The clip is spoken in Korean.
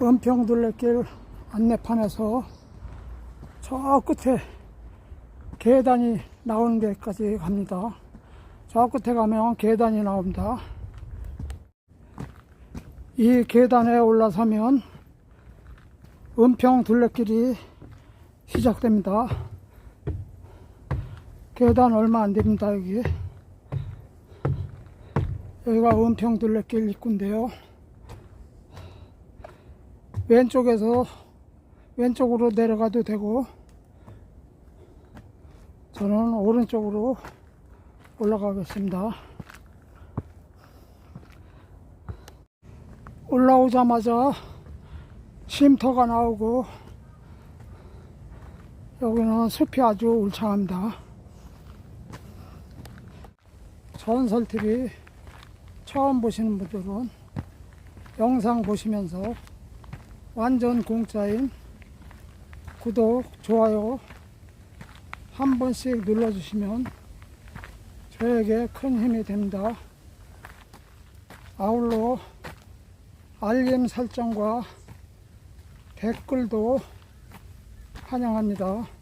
은평둘레길 안내판에서 저 끝에 계단이 나오는 데까지 갑니다. 저 끝에 가면 계단이 나옵니다. 이 계단에 올라서면 은평 둘레길이 시작됩니다. 계단 얼마 안 됩니다, 여기. 여기가 은평 둘레길 입구인데요. 왼쪽에서 왼쪽으로 내려가도 되고 저는 오른쪽으로 올라가겠습니다. 올라오자마자 쉼터가 나오고 여기는 숲이 아주 울창합니다. 전설TV 처음 보시는 분들은 영상 보시면서 완전 공짜인 구독, 좋아요 한 번씩 눌러주시면 저에게 큰 힘이 됩니다. 아울러 알림 설정과 댓글도 환영합니다.